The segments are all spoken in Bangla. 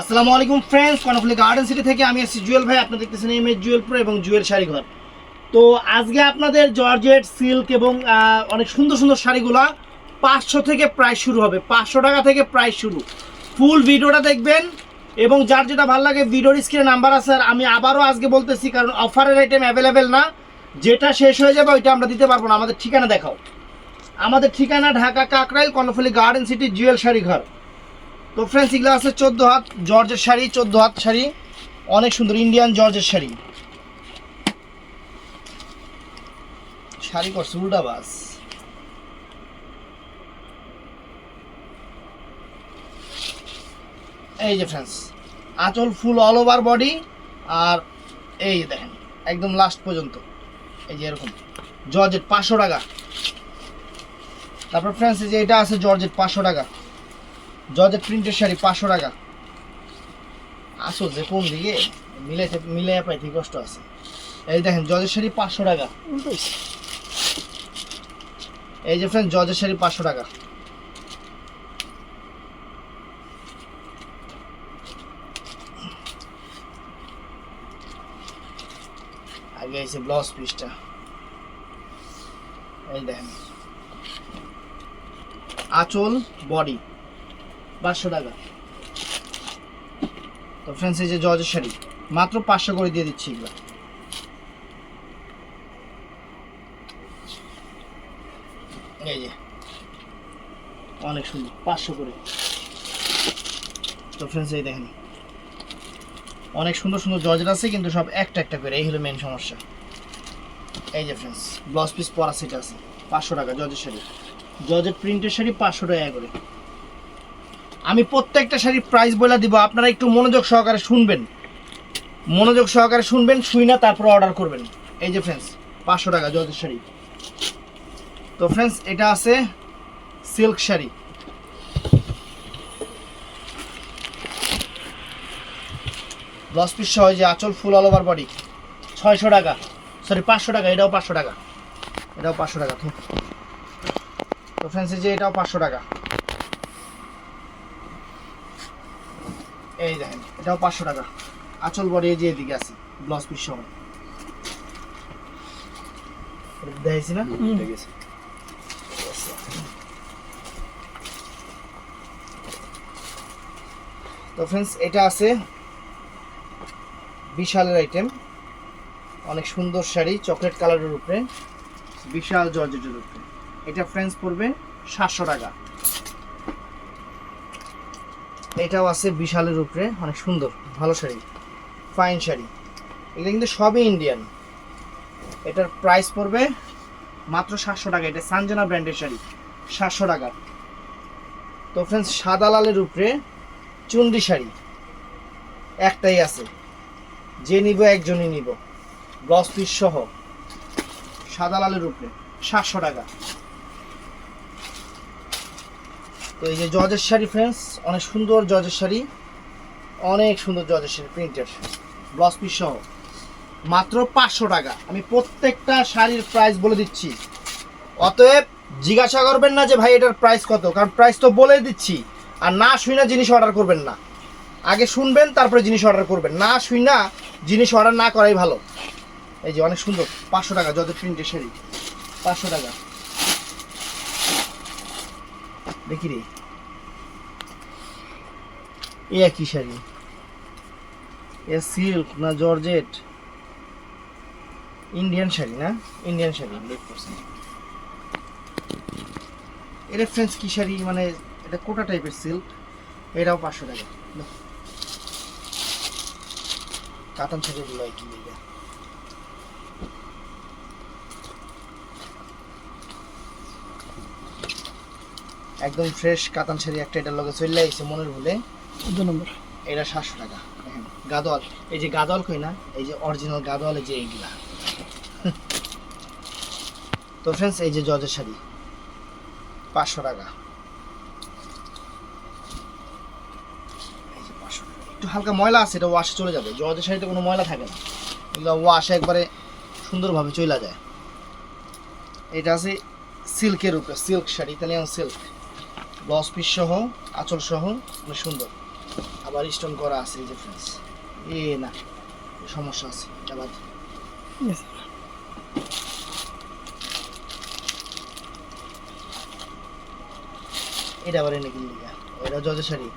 আসসালামু আলাইকুম ফ্রেন্ডস কর্ণফুলি গার্ডেন সিটি থেকে আমি আছি জুয়েল ভাই। আপনারা দেখতেছেন এম এস জুয়েল প্রো এবং জুয়েল শাড়িঘর। তো আজকে আপনাদের জর্জেট সিল্ক এবং অনেক সুন্দর সুন্দর শাড়িগুলা পাঁচশো থেকে প্রাইস শুরু হবে। পাঁচশো টাকা থেকে প্রাইস শুরু। ফুল ভিডিওটা দেখবেন এবং যার যেটা ভালো লাগে ভিডিওর স্ক্রিনে নাম্বার আছে আর আমি আবারও আজকে বলতেছি, কারণ অফারের আইটেম অ্যাভেলেবেল না। যেটা শেষ হয়ে যাবে ওইটা আমরা দিতে পারব না। আমাদের ঠিকানা দেখাও। আমাদের ঠিকানা ঢাকা কাকরাইল কর্ণফুলি গার্ডেন সিটি জুয়েল শাড়িঘর। তো ফ্রেন্ডস এগুলো আছে চোদ্দ হাত জর্জের শাড়ি, চোদ্দ হাত শাড়ি। অনেক সুন্দর ইন্ডিয়ান জর্জের শাড়ি। শাড়ি করছে, উল্টা বাস। এই যে ফ্রেন্ডস আঁচল ফুল অল ওভার বডি আর এই যে দেখেন, একদম লাস্ট পর্যন্ত। এই যে এরকম জর্জেট পাঁচশো টাকা। তারপর ফ্রেন্ডস যে এটা আছে জর্জেট পাঁচশো টাকা। জর্জেট প্রিন্টের শাড়ি পাঁচশো টাকা। আসো যে কোন দিকে মিলাইতে মিলাই পাইতে কষ্ট আছে। এই দেখেন জর্জের শাড়ি পাঁচশো টাকা। এই যে ফ্রেন্ড জর্জের শাড়ি পাঁচশো টাকা। আগে এসে ব্লাউজ পিসটা এই দেখেন। আঁচল বডি পাঁচশো টাকা। তো ফ্রেন্ডস এই যে জর্জের শাড়ি, মাত্র পাঁচশো করে দিয়ে দিচ্ছি এগুলো। এই যে, অনেক সুন্দর, পাঁচশো করে। তো ফ্রেন্ডস এই দেখেন, অনেক সুন্দর সুন্দর জর্জের আছে, কিন্তু সব একটা একটা করে, এই হলো মেন সমস্যা। এই যে ফ্রেন্ডস ব্লাউজ পিস পরা সেট আছে, পাঁচশো টাকা জর্জের শাড়ি। জর্জেট প্রিন্টের শাড়ি পাঁচশো টাকা করে। আমি প্রত্যেকটা শাড়ির প্রাইস বলে দিব, আপনারা একটু মনোযোগ সহকারে শুনবেন। মনোযোগ সহকারে শুনবেন শুই না তারপর অর্ডার করবেন। এই যে ফ্রেন্ডস পাঁচশো টাকা জর্জের শাড়ি। তো ফ্রেন্ডস এটা আছে সিল্ক শাড়ি। ব্লাউজ পিস সহ যে আঁচল ফুল অল ওভার বডি ছয়শো টাকা। সরি পাঁচশো টাকা, এটাও পাঁচশো টাকা। এটাও পাঁচশো টাকা, তো। ফ্রেন্ডস এই যে এটাও পাঁচশো টাকা। এই দেখেন এটাও পাঁচশো টাকা। আঁচল বডি এই যে এদিকে আছে ব্লাউজ পিস সহ। দেখাইছি না? তো ফ্রেন্ডস এটা আছে বিশালের আইটেম অনেক সুন্দর শাড়ি চকলেট কালারের উপরে। বিশাল জর্জেটের উপরে। এটা ফ্রেন্ডস পড়বে সাতশো টাকা। এটাও আছে বিশালের উপরে, অনেক সুন্দর, ভালো শাড়ি ফাইন শাড়ি। এগুলো কিন্তু সবই ইন্ডিয়ান এটার প্রাইস পড়বে মাত্র সাতশো টাকা, এটা সানজানা ব্র্যান্ডের শাড়ি, সাতশো টাকা। তো ফ্রেন্ডস সাদা লালের উপরে চুন্ডি শাড়ি, একটাই আছে। যে নিব, একজনই নিব। ব্লাউজ পিস সহ, সাদা লালের উপরে, সাতশো টাকা। তো এই যে জর্জের শাড়ি ফ্রেন্ডস অনেক সুন্দর জর্জের শাড়ি। অনেক সুন্দর জর্জের শাড়ি প্রিন্টের ব্লাউজ পিস সহ। মাত্র পাঁচশো টাকা। আমি প্রত্যেকটা শাড়ির প্রাইস বলে দিচ্ছি। অতএব জিজ্ঞাসা করবেন না যে ভাই, এটার প্রাইস কত? কারণ প্রাইস তো বলে দিচ্ছি। আর না শুই না জিনিস অর্ডার করবেন না। আগে শুনবেন, তারপরে জিনিস অর্ডার করবেন। না শুই না জিনিস অর্ডার না করাই ভালো। এই যে অনেক সুন্দর। পাঁচশো টাকা যত প্রিন্টের শাড়ি। পাঁচশো টাকা। দেখি রে। এ একই শাড়ি। এ সিল্ক না জর্জেট ইন্ডিয়ান শাড়ি না? ইন্ডিয়ান শাড়ি হান্ড্রেড পার্সেন্ট এর রেফারেন্স কি শাড়ি? মানে এটা কোটা টাইপের সিল্ক এটাও পাঁচশো টাকা। কাতান শাড়ি গুলো কি লিগা একদম ফ্রেশ কাতান শাড়ি একটা এটার লগে চলে আইছে মনের ভুলে। দু নম্বর। এটা সাতশো টাকা গাদোয়াল। এই যে গাদোয়াল কই না এই যে অরিজিনাল গাদোয়াল এই যে এইগুলা। তো ফ্রেন্ডস এই যে জজের শাড়ি পাঁচশো টাকা। এই যে 500 টাকা। একটু হালকা ময়লা আছে এটা ওয়াশে চলে যাবে। জজের শাড়িতে কোনো ময়লা থাকে না। এগুলো ওয়াশে একবারে সুন্দরভাবে চলে যায়। এটা আছে সিল্কের উপরে silk sari Italian silk blouse piece সহ আঁচল সহ অনেক সুন্দর। আবার স্টোন করা আছে এই যে ফ্রেন্ডস এ না সমস্যা আছে Yes. এটা আবার এনে কিনলি এটা জজের শাড়ি।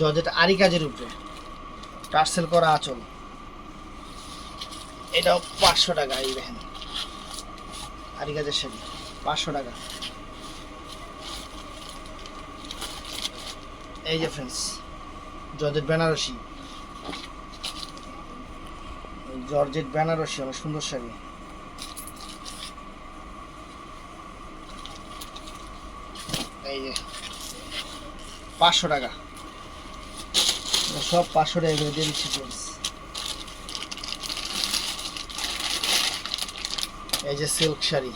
জজেটা আরি কাজের উপরে। টার্সেল করা আচল। এটাও পাঁচশো টাকা এই দেখেন। আরি কাজের শাড়ি পাঁচশো টাকা। এই যে friends georgette Benarasi. Georgette Benarasi, অনেক সুন্দর শাড়ি। এই যে, পাঁচশো টাকা। সব পাঁচশো টাকা দিয়ে দিচ্ছি ফ্রেন্ডস এই যে সিল্ক শাড়ি।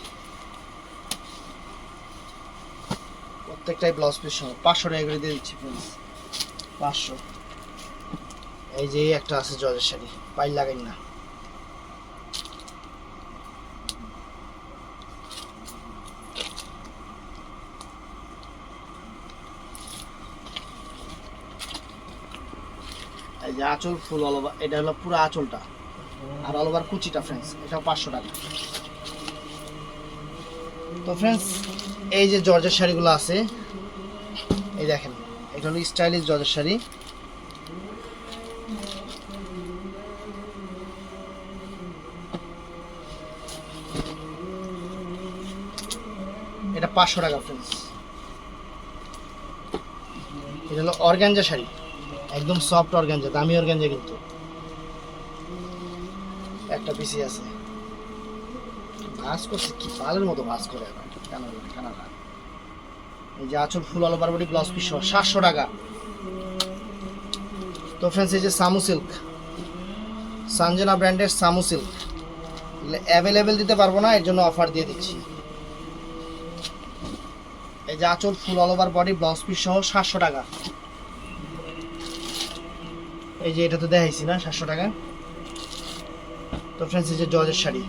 প্রত্যেকটাই ব্লাউজ পিস সহ। পাঁচশো টাকা করে দিয়ে দিচ্ছি ফ্রেন্ডস পাঁচশো। এই যে একটা আছে জজের শাড়ি। পাইল লাগাই না। এই যে আঁচল ফুল অল এটা হলো পুরো আঁচলটা। আর অল ওভার কুচিটা ফ্রেন্ডস এটাও পাঁচশো টাকা। তো ফ্রেন্ডস এই যে জর্জের শাড়িগুলো আছে, এই দেখেন, এটা হলো স্টাইলিশ জর্জের শাড়ি। এটা পাঁচশো টাকা ফ্রেন্ডস এটা হলো অর্গানজা শাড়ি, একদম সফট অর্গানজা, দামি অর্গানজা কিন্তু। একটা পিসি আছে। ভাস করছে কি পালের মতো ভাস করে এখন কেন কেন এই যে আঁচল ফুল আলো বারবারি ব্লাউজ পিস সাতশো টাকা। তো ফ্রেন্ডস এই যে সামু সিল্ক সানজনা ব্র্যান্ডের সামু সিল্ক অ্যাভেলেবেল দিতে পারব না, এর জন্য অফার দিয়ে দিচ্ছি। এই যে আঁচল full all over body blouse piece সহ, সাতশো টাকা। এই যে এটা তো দেখাইছি না, সাতশো টাকা। তো ফ্রেন্ডস এই যে জর্জের শাড়ি।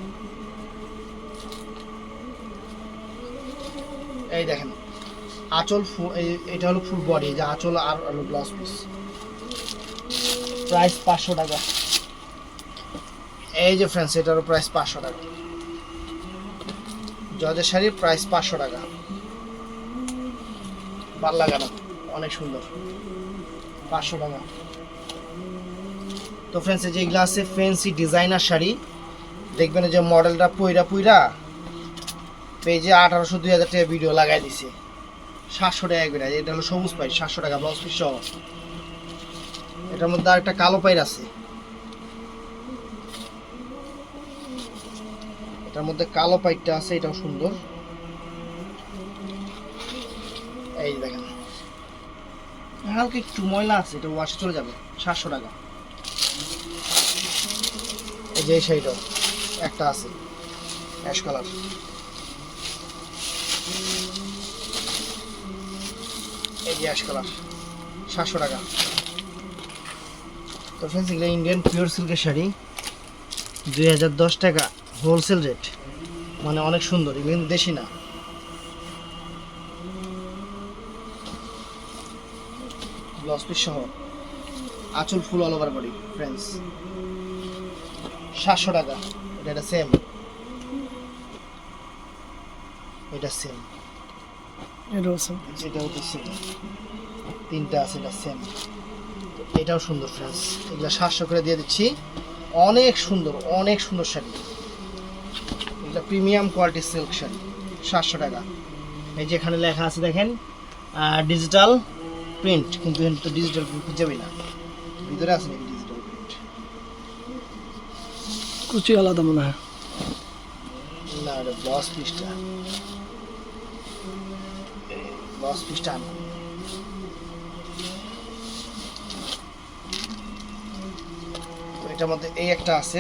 এই দেখেন, আঁচল এটা হলো ফুল বডি যে আঁচল আর হলো ব্লাউজ পিস প্রাইস পাঁচশো টাকা। এই যে ফ্রেন্ডস এটারও প্রাইস পাঁচশো টাকা। জর্জের শাড়ির প্রাইস পাঁচশো টাকা। ভালো লাগানো, অনেক সুন্দর। পাঁচশো টাকা। তো ফ্রেন্ডস এই যেগুলো আছে ফ্যান্সি ডিজাইনার শাড়ি, দেখবেন যে মডেলটা পুইরা পুইরা পেজে আঠারোশো দুই হাজার টাকা ভিডিও লাগাই দিছে। সাতশো টাকা করে এটা হলো সবুজ পাই সাতশো টাকা ব্লাউজ পিস সহ। এটার মধ্যে আরেকটা কালো পাইর আছে। এটার মধ্যে কালো পাইরটা আছে, এটাও সুন্দর। এই দেখেন। হালকা একটু ময়লা আছে, এটা ওয়াশে চলে যাবে, সাতশো টাকা। এই যে শাড়িটাও একটা আছে অ্যাশ কালার এই যে কালার সাতশো টাকা। তো ফ্রেন্ডস এগুলো ইন্ডিয়ান পিওর সিল্কের শাড়ি, দুই হাজার দশ টাকা হোলসেল রেট মানে অনেক সুন্দর, এগুলো কিন্তু দেশি না। ব্লাউজ সহ, আঁচল full all over body friends সাতশো টাকা, এটা সেম এটা সেম এটাও also. এটা হচ্ছে সেম তিনটা আছে এটা সেম এটাও সুন্দর ফ্রেন্ডস এগুলো সাতশো করে দিয়ে দিচ্ছি। অনেক সুন্দর অনেক সুন্দর শাড়ি। এগুলো প্রিমিয়াম কোয়ালিটির সিল্ক শাড়ি সাতশো টাকা। এই যে এখানে লেখা আছে দেখেন ডিজিটাল প্রিন্ট কিন্তু তো ডিজিটাল প্রিন্ট যাবে না। ভিতরে আছে নাকি ডিজিটাল প্রিন্ট কুচি আলাদা মনে হয়। না এটা ব্লাউজ পিসটা ব্লাউজ পিসটা আনো তো এটার মধ্যে এই একটা আছে।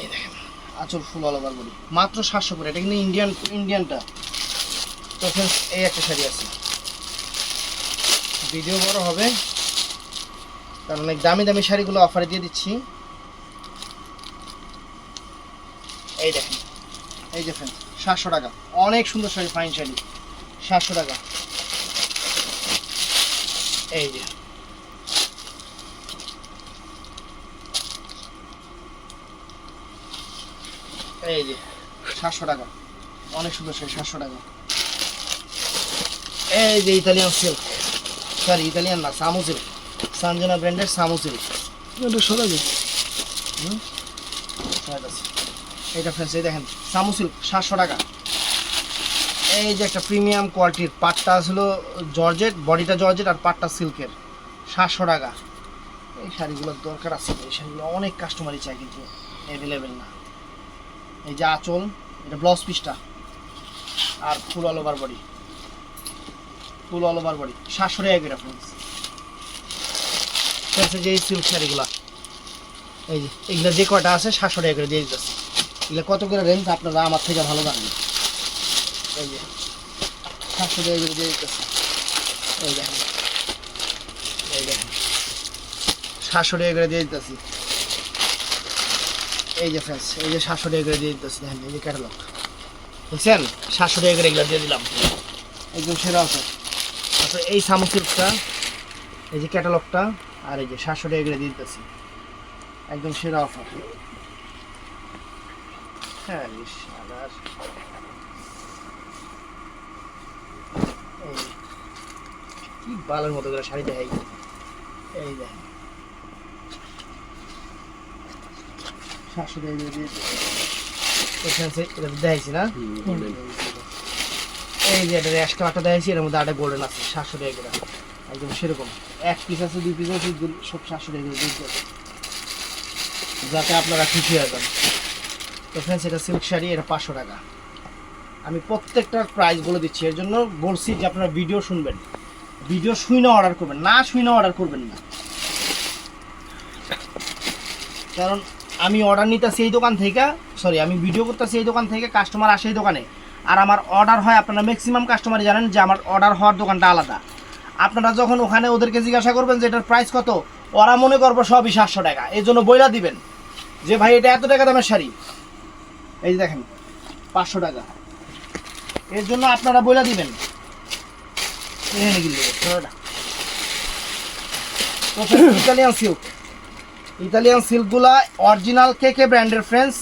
এই দেখেন, আঁচল ফুল অল ওভার বডি মাত্র সাতশো করে, এটা কিন্তু ইন্ডিয়ান ইন্ডিয়ানটা তো এই একটা শাড়ি আছে। ভিডিও বড় হবে, কারণ অনেক দামি দামি শাড়িগুলো অফারে দিয়ে দিচ্ছি। এই দেখেন এই যে ফ্রেন্ড সাতশো টাকা। অনেক সুন্দর শাড়ি ফাইন শাড়ি। সাতশো টাকা। এই যে। এই যে সাতশো টাকা। অনেক সুন্দর শাড়ি সাতশো টাকা। এই যে ইতালিয়ান সিল্ক সরি ইতালিয়ান না সামু সিল্ক সানজনা ব্র্যান্ডের সামু সিল্ক এটা সরাবে শার্ট আছে এটা ফ্রেন্ডস এই দেখেন, সামু সিল্ক সাতশো টাকা। এই যে একটা প্রিমিয়াম কোয়ালিটির পাটটা ছিল জর্জেট, বডিটা জর্জেট আর পাটটা সিল্কের সাতশো টাকা। এই শাড়িগুলোর দরকার আছে, এই শাড়িগুলো অনেক কাস্টমারই চাই কিন্তু অ্যাভেলেবেল না। এই যে আঁচল, এটা ব্লাউজ পিসটা আর full all over body full all over body সাতশো টাকা করে ফ্রেন্ডস ফ্রেন্ডস যে এই সিল্ক শাড়িগুলো, এই যে, এগুলো যে কয়টা আছে, সাতশো টাকা করে দিয়ে দিতেছে। এগুলো কত করে রেঞ্জ আপনারা আমার থেকে ভালো জানেন? এই যে, সাতশো টাকা করে দিয়ে দিতেছে। এই দেখেন। দিয়ে দিতেছি। এই যে ফ্রেন্ডস এই যে সাতশো টাকা করে দিয়ে দিতেছি। দেখেন, এই যে ক্যাটালগ বুঝছেন? সাতশো টাকা এগুলো দিয়ে দিলাম। একদম সেরা আছে আচ্ছা এই সামুসিল্কটা এই যে ক্যাটালগটা আর এই যে সাতশো টাকা করে দিয়ে দিতেছি। একদম সেরা অফার হ্যাঁ। রে শালার। এই কি বালের মতো করে শাড়ি দেখাই? এই দেখেন দেখাইছি না? এই যে এটা দেখাইছি এর মধ্যে গোল্ডেন আছে একদম সেরকম। এক পিস আছে দুই পিস আছে সব যাতে আপনারা খুশি হয়ে যান। তো ফ্রেন্ডস এটা সিল্ক শাড়ি, এটা পাঁচশো টাকা। আমি প্রত্যেকটার প্রাইস বলে দিচ্ছি। এর জন্য বলছি যে আপনারা ভিডিও শুনবেন। ভিডিও শুই না অর্ডার করবেন। না শুই না অর্ডার করবেন না। কারণ আমি অর্ডার নিতেছি এই দোকান থেকে সরি আমি ভিডিও করতেছি এই দোকান থেকে কাস্টমার আসে এই দোকানে। আর আমার অর্ডার হয়, আপনারা ম্যাক্সিমাম কাস্টমারই জানেন যে আমার অর্ডার হওয়ার দোকানটা আলাদা। আপনারা যখন ওখানে ওদেরকে জিজ্ঞাসা করবেন যে এটার প্রাইস কত, ওরা মনে করব সবই সাতশো টাকা। এই জন্য বইলা দিবেন যে, ভাই, এটা এত টাকা দামের শাড়ি? এই যে দেখেন, পাঁচশো টাকা। এর জন্য আপনারা বইলা দিবেন। এখানে ইটালিয়ান সিল্ক। ইতালিয়ান সিল্কগুলা অরিজিনাল কে কে ব্র্যান্ডের ফ্রেন্ডস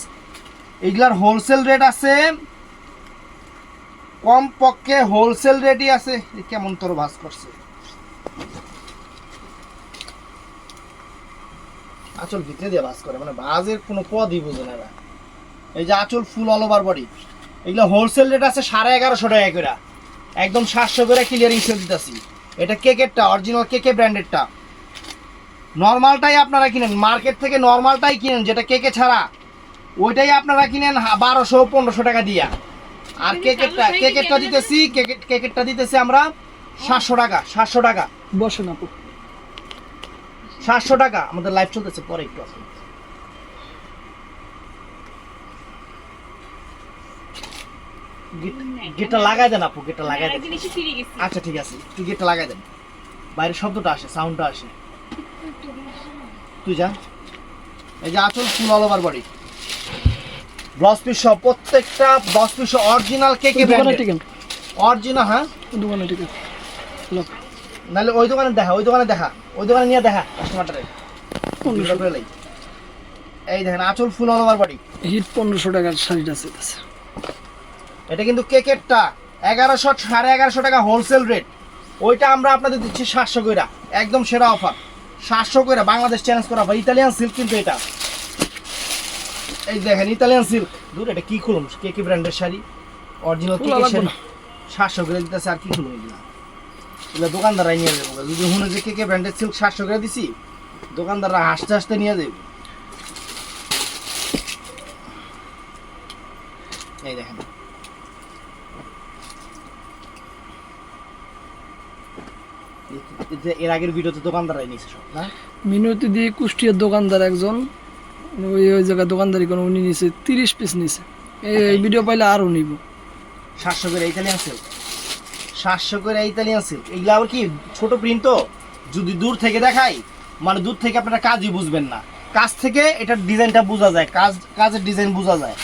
এগুলার হোলসেল রেট আছে কম পক্ষে হোলসেল রেটই আছে কেমন তোর ভাস করছে? আঁচল ভিতরে দিয়ে ভাস করে মানে ভাজের কোনো পদই বোঝে না। এই যে আঁচল ফুল অল ওভার বডি এগুলো হোলসেল রেট আছে সাড়ে এগারোশো টাকা করে। একদম সাতশো করে ক্লিয়ারিং সেল দিতেছি। এটা কেকেরটা অরিজিনাল কেকে ব্র্যান্ডেডটা নর্মালটাই আপনারা কিনেন মার্কেট থেকে নর্মালটাই কিনেন যেটা কেকে ছাড়া। ওইটাই আপনারা কিনেন বারোশো পনেরোশো টাকা দিয়া। আর কেকেরটা কেকেরটা দিতেছি কেকেরটা দিতেছি আমরা সাতশো টাকা সাতশো টাকা। বসেন আপু। সাতশো টাকা আমাদের লাইভ চলতেছে পরে একটু আসুন। গেটটা লাগাই দেন আপু গেটটা লাগাই দেন। ফিরে গেছি। আচ্ছা ঠিক আছে একটু গেটটা লাগাই দেন। বাইরের শব্দটা আসে সাউন্ডটা আসে। তুই যা। এই যে আচল full all over body blouse piece সব প্রত্যেকটা ব্লাউজ পিস অরিজিনাল কে কে ব্র্যান্ডের অরিজিনাল হ্যাঁ? ওই দোকানে টিকেন লোক নাহলে ওই দোকানে দেখা ওই দোকানে দেখা। ওই দোকানে নিয়ে দেখা কাস্টমারটারে এই দেখেন আচল full all over body hit পনেরোশো টাকার শাড়িটা আছে। এটা কিন্তু কেকেরটা। এগারোশো সাড়ে এগারোশো টাকা হোলসেল রেট ওইটা আমরা আপনাদের দিচ্ছি সাতশো কইরা। একদম সেরা অফার সাতশো কইরা বাংলাদেশ চ্যালেঞ্জ করা অফার ইতালিয়ান সিল্ক কিন্তু এটা। এই দেখেন ইতালিয়ান সিল্ক দূর এটা কি খুলুম? কে কি ব্র্যান্ডের শাড়ি? অরিজিনাল কেকের শাড়ি? সাতশো করে দিতেছে আর কি খুলুম এগুলা? এগুলো দোকানদাররাই নিয়ে যাব। যদি শুনে যে কে কে ব্র্যান্ডের সিল্ক সাতশো করে দিছি দোকানদাররা হাসতে হাসতে নিয়ে যাবে। এই দেখেন। এর আগের ভিডিওতে দোকানদাররাই নিয়েছে সব না? মিনতি দিয়ে কুষ্টিয়ার দোকানদার একজন ওই ওই জায়গায় দোকানদারি কোনো উনি নিছে তিরিশ পিস নিছে এই ভিডিও পাইলে আরও নিব। সাতশো করে ইতালিয়ান সিল্ক সাতশো করে ইতালিয়ান সিল্ক এগুলো আবার কি ছোট প্রিন্ট তো? যদি দূর থেকে দেখাই মানে দূর থেকে আপনারা কাজই বুঝবেন না। কাজ থেকে এটার ডিজাইনটা বোঝা যায় কাজ কাজের ডিজাইন বোঝা যায়।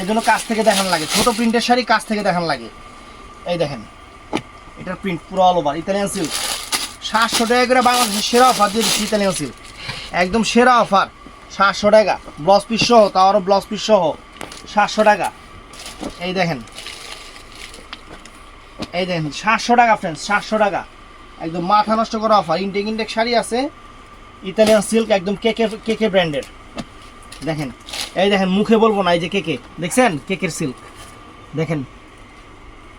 এই জন্য কাজ থেকে দেখানো লাগে। ছোট প্রিন্টের শাড়ি কাজ থেকে দেখানো লাগে। এই দেখেন এটার প্রিন্ট পুরো অল ওভার ইতালিয়ান সিল্ক সাতশো টাকা করে বাংলাদেশের সেরা অফার দিয়ে দিচ্ছি সিল্ক একদম সেরা অফার সাতশো টাকা। ব্লাউজ পিস সহ তাও আরও ব্লাউজ পিস সহ, সাতশো টাকা। এই দেখেন। এই দেখেন, সাতশো টাকা ফ্রেন্ডস সাতশো টাকা। একদম মাথা নষ্ট করা অফার ইনটেক ইনটেক শাড়ি আছে ইতালিয়ান সিল্ক একদম কেকে কেকে ব্র্যান্ডের দেখেন, এই দেখেন, মুখে বলব না, এই যে কেকে। দেখছেন? কেকের সিল্ক দেখেন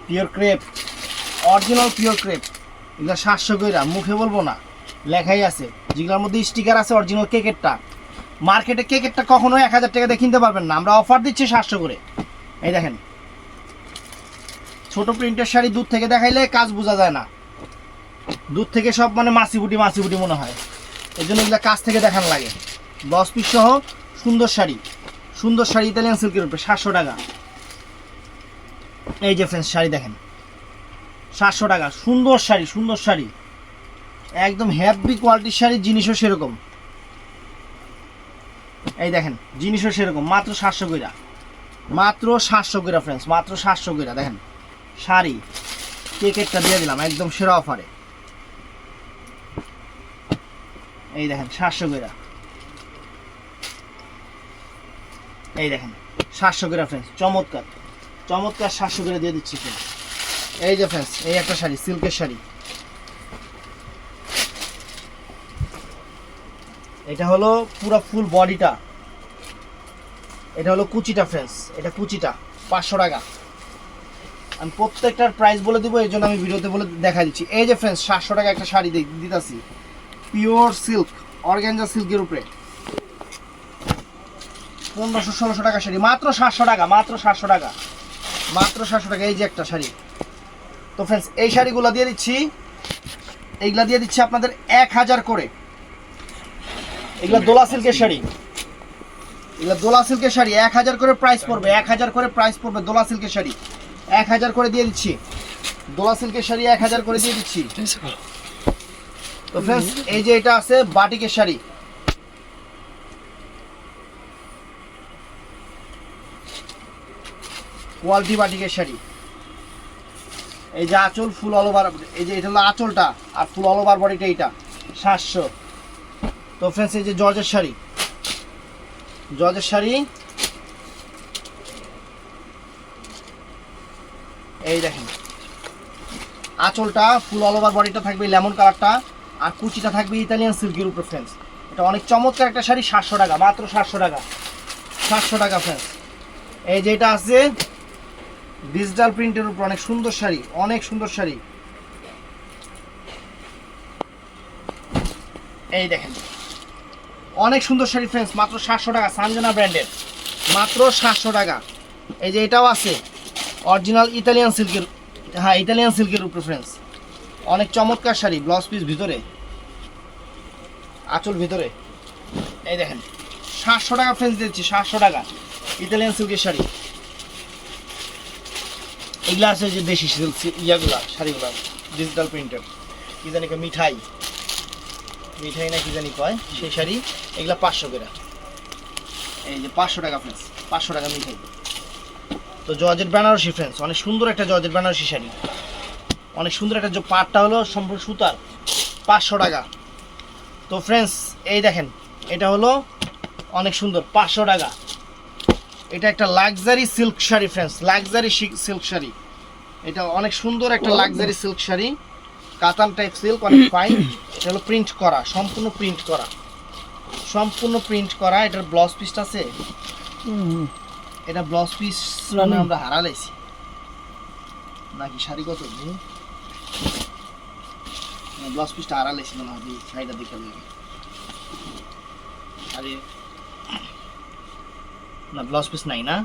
pure crepe original pure crepe এগুলো সাতশো কইরা, মুখে বলব না, লেখাই আছে। যেগুলোর মধ্যে স্টিকার আছে অরিজিনাল কেকেরটা। মার্কেটে কেকেরটা কখনো এক হাজার টাকা দিয়ে কিনতে পারবেন না। আমরা অফার দিচ্ছি সাতশো করে। এই দেখেন। ছোট প্রিন্টের শাড়ি দূর থেকে দেখাইলে কাজ বোঝা যায় না। দূর থেকে সব মানে মাছি বুটি মাছি বুটি মনে হয়। এই জন্য এগুলো কাছ থেকে দেখানো লাগে। দশ পিস সহ সুন্দর শাড়ি। সুন্দর শাড়ি ইতালিয়ান সিল্কের উপরে, সাতশো টাকা। এই যে ফ্রেন্ডস শাড়ি দেখেন। সাতশো টাকা। সুন্দর শাড়ি সুন্দর শাড়ি। একদম হ্যাপি কোয়ালিটির শাড়ি জিনিসও সেরকম। এই দেখেন, জিনিসও সেরকম, মাত্র সাতশো কইরা। মাত্র সাতশো কইরা ফ্রেন্ডস মাত্র সাতশো কইরা। দেখেন, শাড়ি কেকেটটা দিয়ে দিলাম, একদম সেরা অফারে এই দেখেন, সাতশো কইরা। এই দেখেন, সাতশো কইরা ফ্রেন্ডস চমৎকার। চমৎকার সাতশো করে দিয়ে দিচ্ছি ফ্রেন্ডস এই যে ফ্রেন্ডস এই একটা শাড়ি, সিল্কের শাড়ি। এটা হলো পুরো ফুল বডিটা এটা হলো কুচিটা ফ্রেন্ডস এটা কুচিটা, পাঁচশো টাকা। আমি প্রত্যেকটার প্রাইস বলে দিব এই জন্য আমি ভিডিওতে বলে দেখা দিচ্ছি। এই যে ফ্রেন্ডস সাতশো টাকা একটা শাড়ি দিতাছি। পিওর সিল্ক অর্গ্যানজা সিল্কের উপরে। পনেরোশো, ষোলোশো টাকা শাড়ি। মাত্র সাতশো টাকা, মাত্র সাতশো টাকা। মাত্র সাতশো টাকা, এই যে একটা শাড়ি। তো ফ্রেন্ডস এই শাড়িগুলো দিয়ে দিচ্ছি। এইগুলা দিয়ে দিচ্ছি আপনাদের এক হাজার করে। এগুলা দোলা সিল্কের শাড়ি। এগুলা দোলা সিল্কের শাড়ি, এক হাজার করে প্রাইস পড়বে, এক হাজার করে প্রাইস পড়বে দোলা সিল্কের শাড়ি। এক হাজার করে দিয়ে দিচ্ছি। দোলা সিল্কের শাড়ি এক হাজার করে দিয়ে দিচ্ছি। তো ফ্রেন্ডস এই যে এটা আছে বাটিকের শাড়ি। কোয়ালিটি বাটিকের শাড়ি। এই যে আঁচল ফুল অল ওভার এই যে এটা হলো আঁচলটা, আর ফুল অল ওভার বডিটা এইটা, সাতশো। তো ফ্রেন্ডস এই যে জর্জের শাড়ি জর্জের শাড়ি, এই দেখেন, আঁচলটা ফুল অল ওভার বডিটা থাকবে লেমন কালারটা, আর কুচিটা থাকবে ইতালিয়ান সিল্কের উপর ফ্রেন্ডস এটা অনেক চমৎকার একটা শাড়ি, সাতশো টাকা, মাত্র সাতশো টাকা সাতশো টাকা ফ্রেন্ডস এই যে এটা আছে ডিজিটাল প্রিন্টের উপর অনেক সুন্দর শাড়ি, অনেক সুন্দর শাড়ি। এই দেখেন। অনেক সুন্দর শাড়ি ফ্রেন্ডস মাত্র সাতশো টাকা, সানজানা ব্র্যান্ডের। মাত্র সাতশো টাকা। এই যে এটাও আছে অরিজিনাল ইতালিয়ান সিল্কের হ্যাঁ ইতালিয়ান সিল্কের উপরে ফ্রেন্ডস অনেক চমৎকার শাড়ি ব্লাউজ পিস ভিতরে, আঁচল ভিতরে। এই দেখেন, সাতশো টাকা ফ্রেন্ডস দিচ্ছি সাতশো টাকা ইতালিয়ান সিল্কের শাড়ি। এগুলো আছে যে দেশি ইয়াগুলা, শাড়িগুলা ডিজিটাল প্রিন্টের কি জানি মিঠাই। মিঠাই না কি জানি কয়, সেই শাড়ি, এগুলা পাঁচশো করে। এই যে পাঁচশো টাকা ফ্রেন্ডস পাঁচশো টাকা মিঠাই। তো জর্জেট বেনারসি ফ্রেন্ডস অনেক সুন্দর একটা জর্জেট বেনারসি শাড়ি। অনেক সুন্দর একটা পাটটা হলো সম্পূর্ণ সুতার, পাঁচশো টাকা। তো ফ্রেন্ডস এই দেখেন, এটা হলো অনেক সুন্দর, পাঁচশো টাকা। এটা একটা luxury silk sari friends luxury silk sari. এটা অনেক সুন্দর একটা লাক্সারি সিল্ক শাড়ি। কাতান টাইপ সিল্ক অনেক ফাইন এটা হলো প্রিন্ট করা সম্পূর্ণ প্রিন্ট করা। সম্পূর্ণ প্রিন্ট করা এটার ব্লাউজ পিসটা আছে? হুম। এটা ব্লাউজ পিস মানে আমরা হারালাইছি। নাকি শাড়ি কত? ব্লাউজ পিসটা হারালাইছি মনে হয় শাড়িটা দেখে শাড়ি না ব্লাউজ পিস নাই না?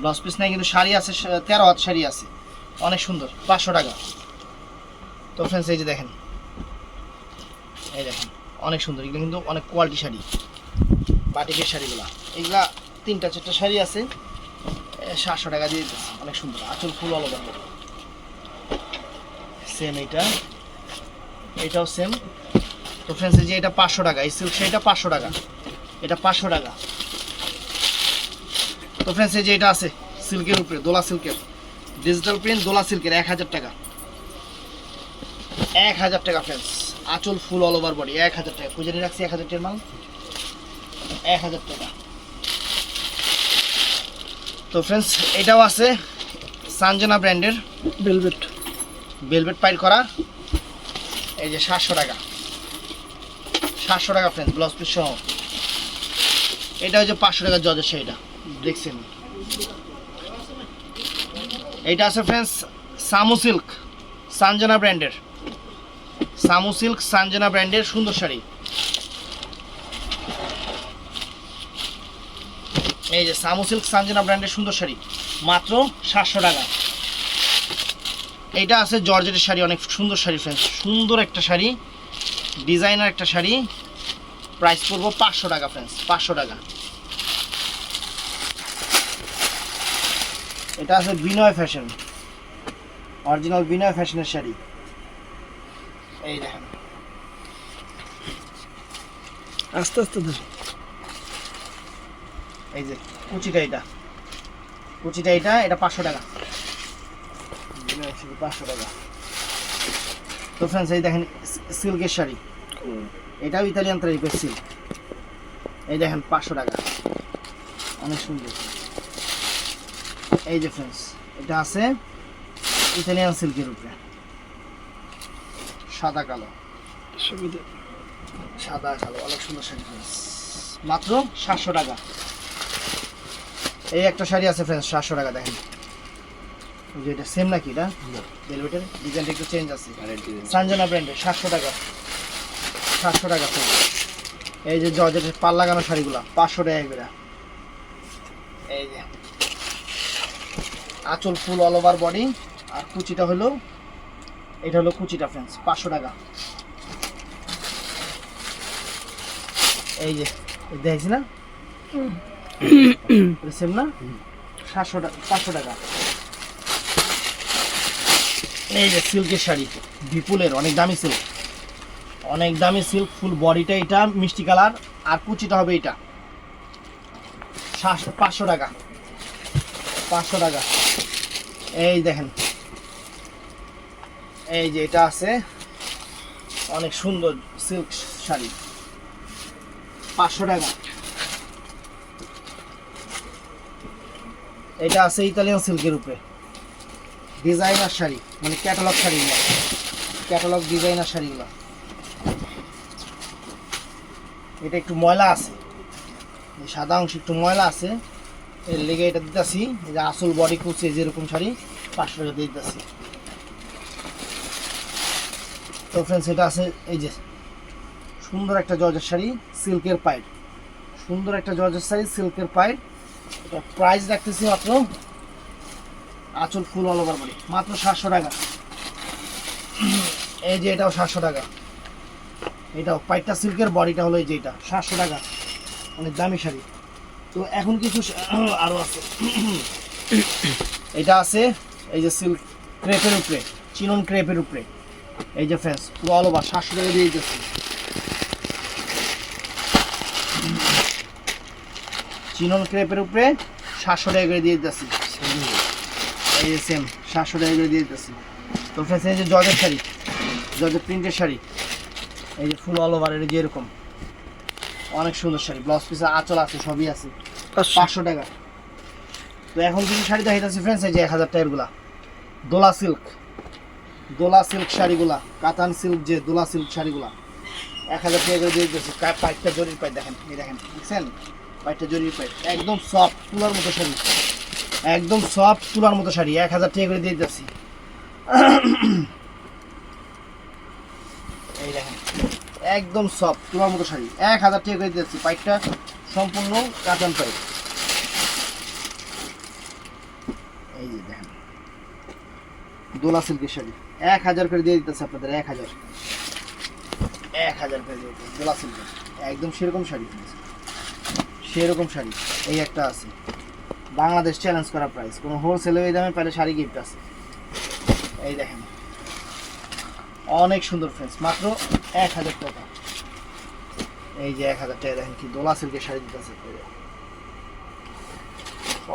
ব্লাউজ পিস নাই, কিন্তু শাড়ি আছে তেরো হাত শাড়ি আছে। অনেক সুন্দর, পাঁচশো টাকা। তো ফ্রেন্ডস এই যে দেখেন। এই দেখেন, অনেক সুন্দর। এগুলো কিন্তু অনেক কোয়ালিটি শাড়ি। বাটিকের শাড়িগুলা। এগুলা তিনটা, চারটা শাড়ি আছে। সাতশো টাকা দিয়ে দিতেছে অনেক সুন্দর। আঁচল ফুল ওভার সেম এইটা। এটাও সেম তো ফ্রেন্ডস এই যে এটা পাঁচশো টাকা। এই সিল্ক শাড়িটা পাঁচশো টাকা। এটা পাঁচশো টাকা। তো ফ্রেন্ডস এই যে এটা আছে সিল্কের উপরে দোলা সিল্কের ডিজিটাল প্রিন্ট দোলা সিল্কের এক হাজার টাকা। এক হাজার টাকা ফ্রেন্ডস আঁচল ফুল অল ওভার বডি এক হাজার টাকা। খুঁজে নিয়ে রাখছি এক হাজার টাকার মাল। এক হাজার টাকা। তো ফ্রেন্ডস এটাও আছে সানজানা ব্র্যান্ডের ভেলভেট ভেলভেট পাইল করা। এই যে সাতশো টাকা। সাতশো টাকা ফ্রেন্ডস ব্লাউজ পিস সহ। এটা হচ্ছে পাঁচশো টাকা জজের সেইটা দেখছেন। এইটা আছে ফ্রেন্ডস সামু সিল্ক সানজানা ব্র্যান্ডের সামু সিল্ক সানজানা ব্র্যান্ডের সুন্দর শাড়ি। এই যে সামু সিল্ক সানজানা ব্র্যান্ডের সুন্দর শাড়ি। মাত্র সাতশো টাকা। এইটা আছে জর্জেটের শাড়ি, অনেক সুন্দর শাড়ি ফ্রেন্ডস সুন্দর একটা শাড়ি, ডিজাইনার একটা শাড়ি। প্রাইস পড়ব পাঁচশো টাকা ফ্রেন্ডস পাঁচশো টাকা। এটা আছে বিনয় ফ্যাশন। অরিজিনাল বিনয় ফ্যাশনের শাড়ি। এই দেখেন। আস্তে আস্তে ধর। এই যে কুচিটা এটা। কুচিটা এটা এটা পাঁচশো টাকা। পাঁচশো টাকা। তো ফ্রেন্ডস এই দেখেন সিল্কের শাড়ি। এটাও ইতালিয়ান টাইপের সিল্ক এই দেখেন পাঁচশো টাকা। অনেক সুন্দর। এই যে ফ্রেন্ডস এটা আছে ইতালিয়ান সিল্কের উপরে। সাদা কালো। সুবিধা। সাদা কালো অনেক সুন্দর শাড়ি ফ্রেন্ডস। মাত্র সাতশো টাকা। এই একটা শাড়ি আছে ফ্রেন্ডস সাতশো টাকা দেখেন। যে এটা সেম নাকি এটা? ভেলভেটের ডিজাইনটা একটু চেঞ্জ আছে। সানজানা ব্র্যান্ডের সাতশো টাকা। সাতশো টাকা। এই যে জর্জেটের পাল লাগানো শাড়িগুলো পাঁচশো টাকা করে। এই যে। আঁচল ফুল অল ওভার বডি আর কুচিটা হলো, এটা হলো কুচিটা ফ্রেন্ডস পাঁচশো টাকা। এই যে, দেখছি না? সেম না? সাতশো টাকা, পাঁচশো টাকা। এই যে সিল্কের শাড়ি, বিপুলের, অনেক দামি সিল্ক অনেক দামি সিল্ক ফুল বডিটা এটা, মিষ্টি কালার, আর কুচিটা হবে এটা। পাঁচশো টাকা। পাঁচশো টাকা। এই দেখেন। এই যে এটা আছে, অনেক সুন্দর সিল্ক শাড়ি। পাঁচশো টাকা। এটা আছে ইতালিয়ান সিল্কের উপরে। ডিজাইনার শাড়ি মানে ক্যাটালগ শাড়িগুলো। ক্যাটালগ ডিজাইনার শাড়িগুলো। এটা একটু ময়লা আছে। সাদা অংশ একটু ময়লা আছে। এর লেগে এটা দিতেছি যে আসল বডি কুচে যেরকম শাড়ি, পাঁচশো টাকা দিয়ে দিতেছি। তো ফ্রেন্ডস এটা আছে, এই যে সুন্দর একটা জর্জের শাড়ি, সিল্কের পাইপ সুন্দর একটা জর্জের শাড়ি, সিল্কের পাইপ এটা প্রাইস রাখতেছি মাত্র আঁচল ফুল অল ওভার বডি মাত্র সাতশো টাকা। এই যে এটাও সাতশো টাকা। এটাও পাইপটা সিল্কের বডিটা হলো এই যে এটা, সাতশো টাকা। অনেক দামি শাড়ি। তো এখন কিছু শা- আরও আছে। এটা আছে, এই যে সিল্ক ক্রেপের উপরে চিনন ক্রেপের উপরে। এই যে ফ্রেন্ডস পুরো অল ওভার সাতশো টাকা দিয়ে দিতেছি। চিনন ক্রেপের উপরে সাতশো টাকা করে দিয়ে দিতেছি। এই যে সেম সাতশো টাকা করে দিয়ে দিতেছি। তো ফ্রেন্ডস এই যে জর্জের শাড়ি জর্জের প্রিন্টের শাড়ি। এই যে ফুল অল ওভার এটা যে এরকম অনেক সুন্দর শাড়ি ব্লাউজ পিসে আঁচল আছে সবই আছে। পাঁচশো পাঁচশো টাকা। তো এখন কিছু শাড়ি দেখাইতেছি ফ্রেন্ডস এই যে এক হাজার টাকারগুলা দোলা সিল্ক দোলা সিল্ক শাড়িগুলা কাতান সিল্ক যে দোলা সিল্ক শাড়িগুলা এক হাজার টাকা করে দিয়ে দিতেছি। কা- পাইপটা জরির পাইপ দেখেন এই দেখেন দেখছেন পাইপটা জরির পাইপ একদম সফট তুলার মতো শাড়ি। একদম সফট তুলার মতো শাড়ি এক হাজার টাকা করে দিয়ে দিতেছি। এই দেখেন। একদম সফট তোমার মতো শাড়ি। এক হাজার টাকা করে দিতেছি পাইপটা সম্পূর্ণ কাতান পাইপ। এই যে দেখেন, দোলা সিল্কের শাড়ি। এক হাজার করে দিয়ে দিতেছে আপনাদের, এক হাজার। এক হাজার করে দিয়ে দিতেছে, দোলা সিল্কের একদম সেরকম শাড়ি। সেরকম শাড়ি, এই একটা আছে। বাংলাদেশ চ্যালেঞ্জ করা প্রাইস কোনো হোলসেলে ওই দামে পেলে শাড়ি গিফট আছে। এই দেখেন। অনেক সুন্দর ফ্রেন্ডস মাত্র এক হাজার টাকা। এই যে এক হাজার টাকা দেখেন কি দোলা সিল্কের শাড়ি দিতেছে।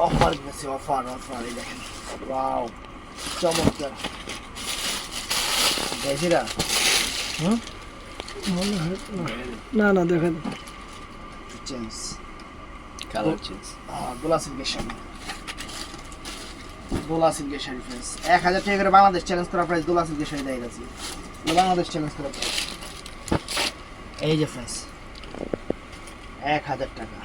অফার দিতেছে অফার অফার এই দেখেন। ওয়াও চমৎকার। বেজিরা? হুম? মনে হয় না না দেখেন। চেঞ্জ কালার চেঞ্জ গোলা সিল্কের শাড়ি। সিল্কের শাড়ি এক হাজার টাকা করে বাংলাদেশ চ্যালেঞ্জ করা প্রাইস সিল্কের শাড়ি দেয় গেছে বাংলাদেশ চ্যালেঞ্জ করা প্রাইস এই যে এক হাজার টাকা।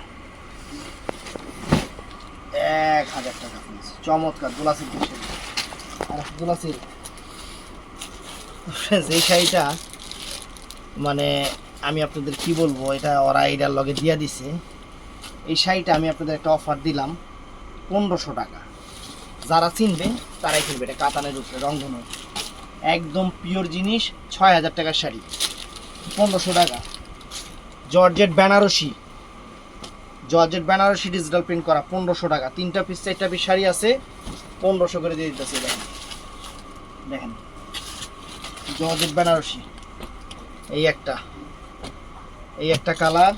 এক হাজার টাকা চমৎকার গোলা সিল্কের শাড়ি। আর গোলা সিল্ক। এই শাড়িটা মানে আমি আপনাদের কি বলব, এটা ওরা এটার লগে দিয়ে দিছে। এই শাড়িটা আমি আপনাদের একটা অফার দিলাম, পনেরোশো টাকা। যারা চিনবে, তারাই কিনবে এটা কাতানের উপরে রংধনু একদম পিওর জিনিস, ছয় হাজার টাকার শাড়ি। পনেরোশো টাকা। Georgette Benarasi. Georgette Benarasi digital print করা, পনেরোশো টাকা। তিনটা পিস চারটা পিস শাড়ি আছে, পনেরোশো করে দিয়ে দিতেছে দেখেন দেখেন। জর্জেট বেনারসি। এই একটা। এই একটা কালার।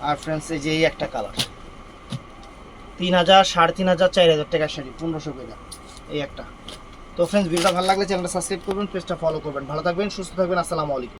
আর ফ্রেন্ডস এই যে এই একটা কালার। তিন হাজার, সাড়ে তিন হাজার, চার হাজার টাকার শাড়ি, পনেরোশো করে। এই একটা। তো ফ্রেন্ডস ভিডিওটা ভালো লাগলে চ্যানেলটা সাবস্ক্রাইব করবেন পেজটা ফলো করবেন। ভালো থাকবেন, সুস্থ থাকবেন, আসসালামু আলাইকুম।